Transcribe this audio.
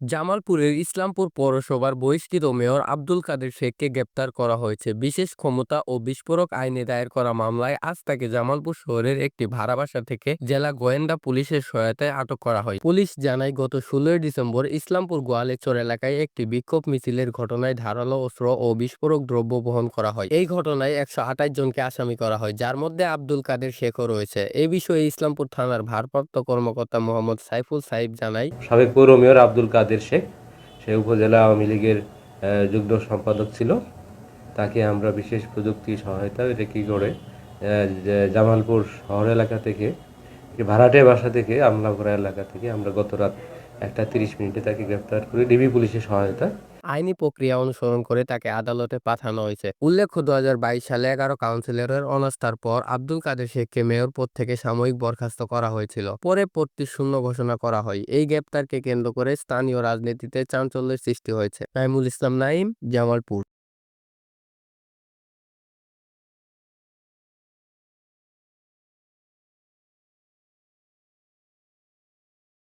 জামালপুরের ইসলামপুর পৌরসভার বহিষ্কৃত মেয়র আব্দুল কাদের শেখকে গ্রেপ্তার করা হয়েছে। বিশেষ ক্ষমতা ও বিস্ফোরক আইনে দায়ের করা মামলায় আজ তাকে জামালপুর শহরের একটি ভাড়া বাসা থেকে জেলা গোয়েন্দা পুলিশের সহায়তায় আটক করা হয়। পুলিশ জানায়, গত ষোলোই ডিসেম্বর ইসলামপুর গোয়ালেচর এলাকায় একটি বিক্ষোভ মিছিলের ঘটনায় ধারালো অস্ত্র ও বিস্ফোরক দ্রব্য বহন করা হয়। এই ঘটনায় একশো আঠাশ জনকে আসামি করা হয়, যার মধ্যে আব্দুল কাদের শেখও রয়েছে। এ বিষয়ে ইসলামপুর থানার ভারপ্রাপ্ত কর্মকর্তা মোহাম্মদ সাইফুল সাইব জানায়, সাবেক পৌর মেয়র আব্দুল কাদের শেখ। সে উপজেলা আওয়ামী লীগের যুগ্ম সম্পাদক ছিল। তাকে আমরা বিশেষ প্রযুক্তি সহায়তা এটা রেখে করে জামালপুর শহর এলাকা থেকে, ভাড়াটে বাসা থেকে আমলাপুরা এলাকা থেকে আমরা গত রাত একটা তিরিশ মিনিটে তাকে গ্রেপ্তার করি ডিবি পুলিশের সহায়তা আইনি প্রক্রিয়া অনুসরণ করে তাকে আদালতে পাঠানো হয়েছে। উল্লেখ্য দু হাজার বাইশ সালে এগারো কাউন্সিলরের অনাস্থার পর আব্দুল কাদের শেখকে মেয়র পদ থেকে সাময়িক বরখাস্ত করা হয়েছিল। পরে পদটি শূন্য ঘোষণা করা হয়। এই গ্রেপ্তারকে কেন্দ্র করে স্থানীয় রাজনীতিতে চাঞ্চল্যের সৃষ্টি হয়েছে। নাইমুল ইসলাম নাইম জামালপুর।